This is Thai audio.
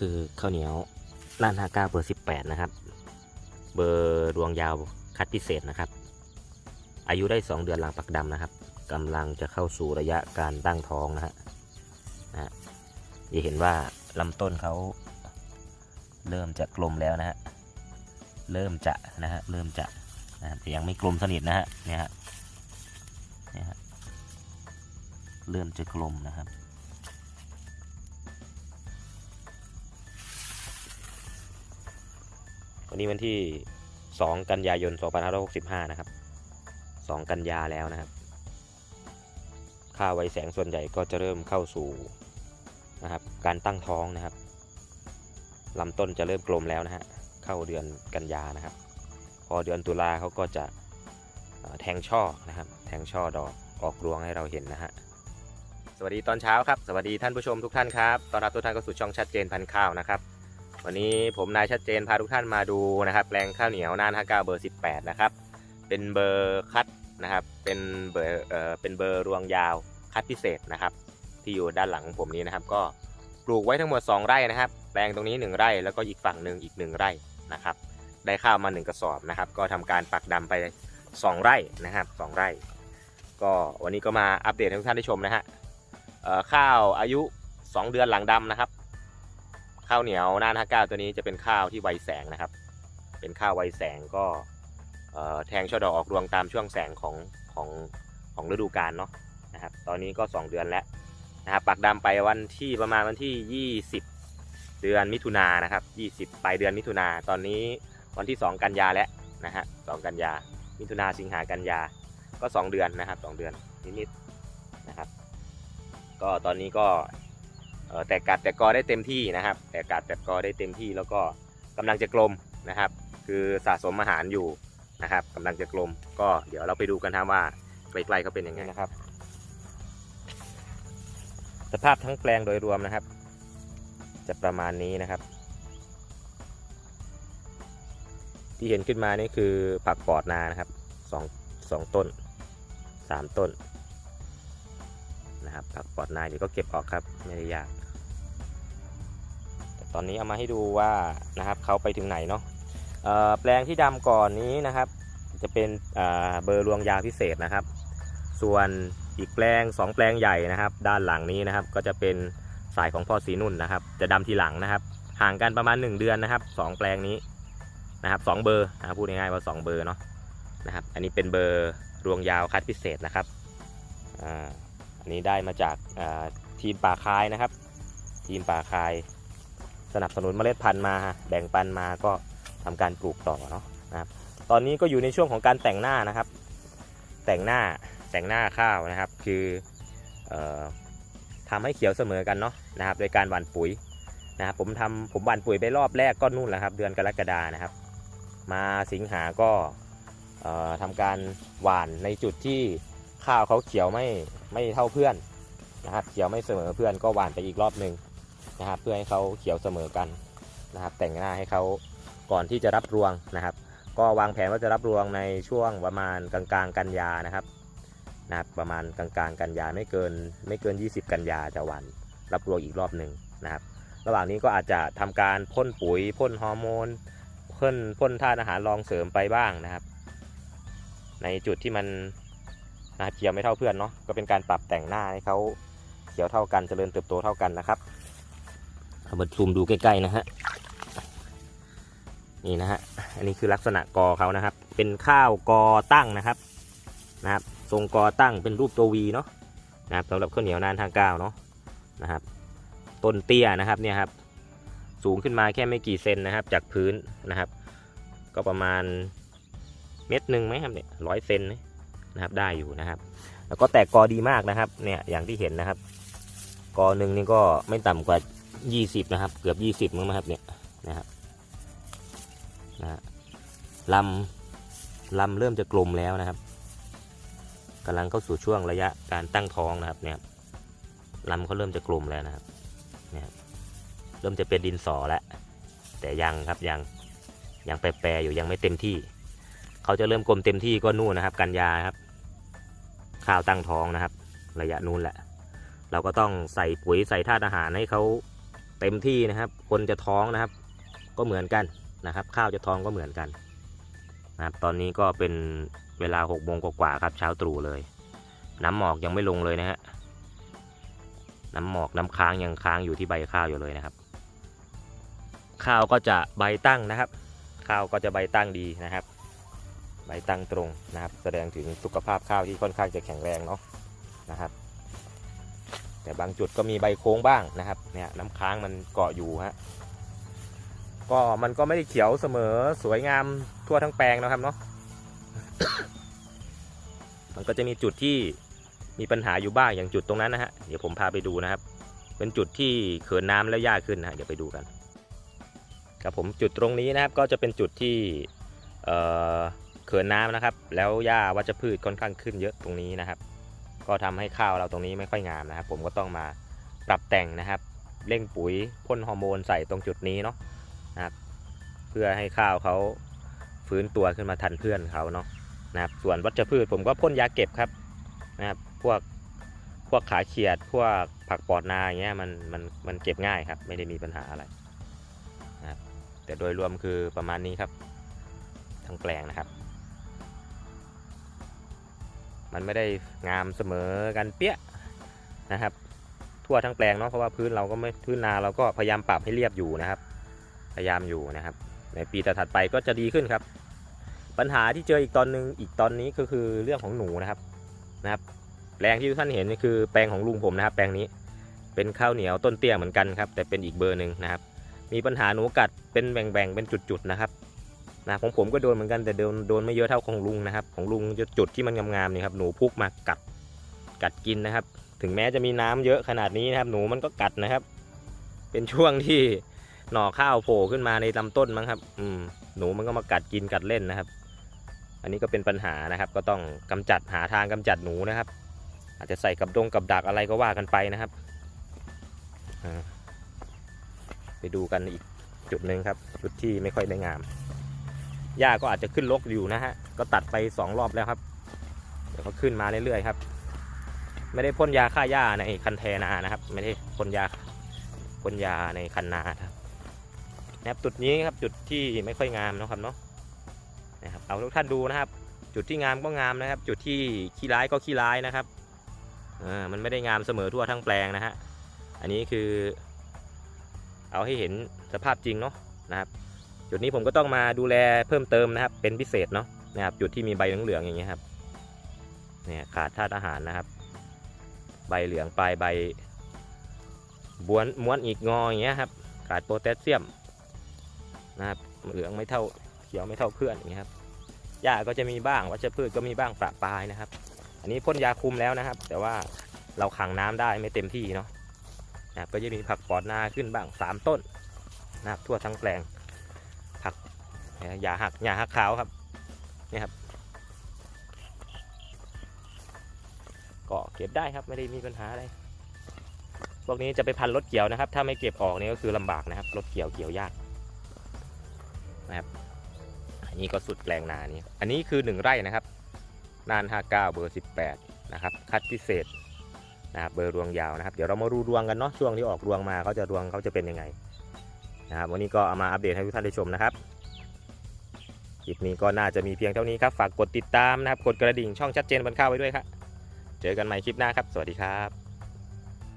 คือข้าวเหนียวน่านห้าเก้าเบอร์สิบแปดนะครับ เบอร์ดวงยาวคัดพิเศษนะครับ อายุได้2เดือนหลังปักดำนะครับกำลังจะเข้าสู่ระยะการตั้งท้องนะฮะนะฮะจะเห็นว่าลำต้นเขาเริ่มจะกลมแล้วนะฮะ เริ่มจะนะฮะ เริ่มจะนะแต่ยังไม่กลมสนิทนะฮะ เนี่ยฮะ เนี่ยฮะ เริ่มจะกลมนะครับ นี้วันที่ 2 กันยายน 2565 นะครับ 2 กันยาแล้วนะครับ ค่าไวแสงส่วนใหญ่ก็จะเริ่มเข้าสู่นะครับ การตั้งท้องนะครับลำต้นจะเริ่มกลมแล้วนะฮะ เข้าเดือนกันยานะครับ พอเดือนตุลาเขาก็จะแทงช่อนะครับ แทงช่อดอกออกรวงให้เราเห็นนะฮะ สวัสดีตอนเช้าครับ สวัสดีท่านผู้ชมทุกท่านครับต้อนรับทุกท่านเข้าสู่ช่องชัดเจนพันข้าวนะครับ วันนี้ผมนายชัดเจนพาทุกท่านมาดูนะครับแปลงข้าวเหนียวน่าน59เบอร์ 18 นะครับ เป็นเบอร์คัดนะครับ เป็นเบอร์เอ่อเป็นเบอร์รวงยาวคัดพิเศษนะครับ ที่อยู่ด้านหลังของผมนี้นะครับ ก็ปลูกไว้ทั้งหมด 2 ไร่นะครับ แปลงตรงนี้ 1 ไร่แล้วก็อีกฝั่งหนึ่งอีก 1 ไร่นะครับ ได้ข้าวมา 1 กระสอบนะครับ ก็ทำการปักดำไป 2 ไร่นะครับ 2 ไร่ ก็วันนี้ก็มาอัปเดตให้ทุกท่านได้ชมนะฮะข้าวอายุ 2 เดือนหลังดำนะครับ ข้าวเหนียวน่านห้าเก้าตัวนี้จะเป็นข้าวที่ไวแสงนะครับ เป็นข้าวไวแสงก็แทงช่อดอกออกรวงตามช่วงแสงของของของฤดูกาลเนาะนะครับ ตอนนี้ก็ 2 เดือนแล้วนะครับปักดำไปวันที่ประมาณวันที่ 20 เดือนมิถุนายนะครับ 20 ปลายเดือนมิถุนาตอนนี้วันที่ 2 กันยาแล้วนะฮะ2กันยา มิถุนาสิงหากันยา ก็ 2 เดือนนะครับ 2 เดือนนิดๆนะครับ ก็ตอนนี้ก็ แต่กัดแต่กอได้เต็มที่นะครับ แต่กัดแต่กอได้เต็มที่แล้วก็กำลังจะกลมนะครับ คือสะสมอาหารอยู่นะครับกำลังจะกลม ก็เดี๋ยวเราไปดูกันครับว่าใกล้ๆเขาเป็นยังไงนะครับ สภาพทั้งแปลงโดยรวมนะครับ จะประมาณนี้นะครับ ที่เห็นขึ้นมานี่คือผักปอดนานะครับสองสองต้นสามต้นนะครับผักปอดนาเดี๋ยวก็เก็บออกครับไม่ได้ยากแตอนนี้เอามาให้ดูว่านะครับเขาไปถึงไหนเนาะแปลงที่ดำก่อนนี้นะครับ จะเป็นเบอร์รวงยาพิเศษนะครับ ส่วนอีกแปลง 2 แปลงใหญ่นะครับ ด้านหลังนี้นะครับ ก็จะเป็นสายของพ่อสีนุ่นนะครับ จะดำทีหลังนะครับ ห่างกันประมาณ 1 เดือนนะครับสองแปลงนี้นะครับสองเบอร์นะพูดง่ายๆว่า 2 เบอร์เนาะนะครับ อันนี้เป็นเบอร์รวงยาวคัดพิเศษนะครับอันนี้ได้มาจากทีมป่าคายนะครับ ทีมป่าคาย สนับสนุนเมล็ดพันธุ์มา แบ่งปันมาก็ทำการปลูกต่อเนาะนะครับ ตอนนี้ก็อยู่ในช่วงของการแต่งหน้านะครับ แต่งหน้าแต่งหน้าข้าวนะครับ คือออทำให้เขียวเสมอกันเนาะนะครับ โดยการหว่านปุ๋ยนะครับ ผมทำผมหว่านปุ๋ยไปรอบแรกก็นู่นแหละครับ เดือนกรกฎานะครับ มาสิงหาก็เอ่อทำการหว่านในจุดที่ข้าวเขาเขียวไม่ไม่เท่าเพื่อนนะครับ เขียวไม่เสมอเพื่อนก็หว่านไปอีกรอบหนึ่ง นะครับ เพื่อให้เขาเขียวเสมอกันนะครับ แต่งหน้าให้เขาก่อนที่จะรับรวงนะครับ ก็วางแผนว่าจะรับรวงในช่วงประมาณกลางๆ กันยานะครับนะครับประมาณกลางๆ กันยาไม่เกินไม่เกิน 20 กันยาจะหวันรับรวงอีกรอบหนึ่งนะครับ ระหว่างนี้ก็อาจจะทำการพ่นปุ๋ยพ่นฮอร์โมนพ่นพ่นธาตุอาหารรองเสริมไปบ้างนะครับ ในจุดที่มันนะครับเขียวไม่เท่าเพื่อนเนาะก็เป็นการปรับแต่งหน้าให้เขาเขียวเท่ากันเจริญเติบโตเท่ากันนะครับ เอามาซูมดูใกล้ๆนะฮะนี่นะฮะอันนี้คือลักษณะกอเขานะครับ เป็นข้าวกอตั้งนะครับนะครับ ทรงกอตั้งเป็นรูปตัววีเนาะนะครับสำหรับข้าวเหนียวนานทางก้าวเนาะนะครับต้นเตี้ยนะครับเนี่ยครับ สูงขึ้นมาแค่ไม่กี่เซนนะครับ จากพื้นนะครับ ก็ประมาณเม็ดหนึ่งไหมครับเนี่ยร้อยเซนนะครับได้อยู่นะครับ แล้วก็แตกกอดีมากนะครับ เนี่ยอย่างที่เห็นนะครับ กอหนึ่งนี่ก็ไม่ต่ำกว่า 20นะครับ เกือบ20มั้งนะครับเนี่ยนะครับนะฮะลำลำเริ่มจะกลมแล้วนะครับกำลังเข้าสู่ช่วงระยะการตั้งท้องนะครับเนี่ยลำเขาเริ่มจะกลมแล้วนะครับเริ่มจะเป็นดินสอแล้วแต่ยังครับยังยังแปรๆอยู่ยังไม่เต็มที่ เขาจะเริ่มกลมเต็มที่ก็นู่นนะครับ กันยาครับ ข้าวตั้งท้องนะครับ ระยะนู้นแหละ เราก็ต้องใส่ปุ๋ยใส่ธาตุอาหารให้เขา เต็มที่นะครับ คนจะท้องนะครับ ก็เหมือนกันนะครับ ข้าวจะท้องก็เหมือนกันนะครับ ตอนนี้ก็เป็นเวลาหกโมงกว่าครับเช้าตรู่เลย น้ำหมอกยังไม่ลงเลยนะฮะน้ำหมอกน้ำค้างยังค้างอยู่ที่ใบข้าวอยู่เลยนะครับ ข้าวก็จะใบตั้งนะครับ ข้าวก็จะใบตั้งดีนะครับ ใบตั้งตรงนะครับ แสดงถึงสุขภาพข้าวที่ค่อนข้างจะแข็งแรงเนาะนะครับ แต่บางจุดก็มีใบโค้งบ้างนะครับเนี่ยน้ำค้างมันเกาะอยู่ฮะก็มันก็ไม่ได้เขียวเสมอสวยงามทั่วทั้งแปลงนะครับเนาะมันก็จะมีจุดที่มีปัญหาอยู่บ้างอย่างจุดตรงนั้นนะฮะเดี๋ยวผมพาไปดูนะครับ เป็นจุดที่เขินน้ำแล้วหญ้าขึ้นนะฮะเดี๋ยวไปดูกันครับผมจุดตรงนี้นะครับก็จะเป็นจุดที่เอ่อเขินน้ำนะครับ แล้วหญ้าวัชพืชค่อนข้างขึ้นเยอะตรงนี้นะครับ ก็ทำให้ข้าวเราตรงนี้ไม่ค่อยงามนะครับ ผมก็ต้องมาปรับแต่งนะครับเร่งปุ๋ยพ่นฮอร์โมนใส่ตรงจุดนี้เนาะนะครับ เพื่อให้ข้าวเขาฟื้นตัวขึ้นมาทันเพื่อนเขาเนาะนะครับ ส่วนวัชพืชผมก็พ่นยาเก็บครับนะครับ พวกพวกขาเขียด พวกผักปอดนาอย่างเงี้ยมันมันมันเก็บง่ายครับ ไม่ได้มีปัญหาอะไรนะครับแต่โดยรวมคือประมาณนี้ครับ ทั้งแปลงนะครับ มันไม่ได้งามเสมอกันเปี้ยนะครับ ทั่วทั้งแปลงเนาะเพราะว่าพื้นเราก็ไม่พื้นนาเราก็พยายามปรับให้เรียบอยู่นะครับ พยายามอยู่นะครับ ในปีถัดไปก็จะดีขึ้นครับ ปัญหาที่เจออีกตอนหนึ่งอีกตอนนี้ก็คือเรื่องของหนูนะครับนะครับแปลงที่ทุกท่านเห็นนี่คือแปลงของลุงผมนะครับ แปลงนี้เป็นข้าวเหนียวต้นเตี้ยเหมือนกันครับ แต่เป็นอีกเบอร์หนึ่งนะครับ มีปัญหาหนูกัดเป็นแบ่งๆเป็นจุดๆนะครับ นะของผมก็โดนเหมือนกันแต่โดนโดนไม่เยอะเท่าของลุงนะครับ ของลุงจะจุดที่มันงามๆนี่ครับหนูพุกมากัดกัดกินนะครับ ถึงแม้จะมีน้ำเยอะขนาดนี้นะครับ หนูมันก็กัดนะครับ เป็นช่วงที่หน่อข้าวโผล่ขึ้นมาในลำต้นมั้งครับ อืมหนูมันก็มากัดกินกัดเล่นนะครับ อันนี้ก็เป็นปัญหานะครับ ก็ต้องกำจัดหาทางกำจัดหนูนะครับ อาจจะใส่กับดงกับดักอะไรก็ว่ากันไปนะครับไปดูกันอีกจุดหนึ่งครับ จุดที่ไม่ค่อยได้งาม หญ้าก็อาจจะขึ้นรกอยู่นะฮะ ก็ตัดไปสองรอบแล้วครับ เดี๋ยวก็ขึ้นมาเรื่อยๆครับ ไม่ได้พ่นยาฆ่าหญ้าในคันแทนานะครับ ไม่ได้พ่นยาพ่นยาในคันนาครับนะครับจุดนี้ครับจุดที่ไม่ค่อยงามนะครับเนาะนะครับเอาทุกท่านดูนะครับ จุดที่งามก็งามนะครับ จุดที่ขี้ร้ายก็ขี้ร้ายนะครับอ่ามันไม่ได้งามเสมอทั่วทั้งแปลงนะฮะอันนี้คือ เอาให้เห็นสภาพจริงเนาะนะครับ จุดนี้ผมก็ต้องมาดูแลเพิ่มเติมนะครับ เป็นพิเศษเนาะนะครับ จุดที่มีใบเหลืองๆอย่างเงี้ยครับเนี่ยขาดธาตุอาหารนะครับ ใบเหลืองปลายใบ บ้วนม้วนอีกงออย่างเงี้ยครับ ขาดโพแทสเซียมนะครับ เหลืองไม่เท่าเขียวไม่เท่าเพื่อนอย่างเงี้ยครับหญ้าก็จะมีบ้างวัชพืชก็มีบ้างประปายนะครับ อันนี้พ่นยาคุมแล้วนะครับ แต่ว่าเราขังน้ำได้ไม่เต็มที่เนาะนะครับก็จะมีผักปอดนาขึ้นบ้างสามต้นนะครับทั่วทั้งแปลง อย่าหักอย่าหักขาวครับเนี่ยครับก็เก็บได้ครับไม่ได้มีปัญหาอะไรพวกนี้จะไปพันรถเกี่ยวนะครับ ถ้าไม่เก็บออกนี่ก็คือลำบากนะครับรถเกี่ยวเกี่ยวยากนะครับอันนี้ก็สุดแปลงนานี้อันนี้คือ 1 ไร่นะครับ นาน 59 เบอร์ 18 นะครับ คัดพิเศษนะครับเบอร์รวงยาวนะครับ เดี๋ยวเรามาดูรวงกันเนาะช่วงที่ออกรวงมาเขาจะรวงเขาจะเป็นยังไงนะครับวันนี้ก็เอามาอัปเดตให้ทุกท่านได้ชมนะครับ คลิปนี้ก็น่าจะมีเพียงเท่านี้ครับ ฝากกดติดตามนะครับ กดกระดิ่งช่องชัดเจนบนข้าวไว้ด้วยครับ เจอกันใหม่คลิปหน้าครับ สวัสดีครับ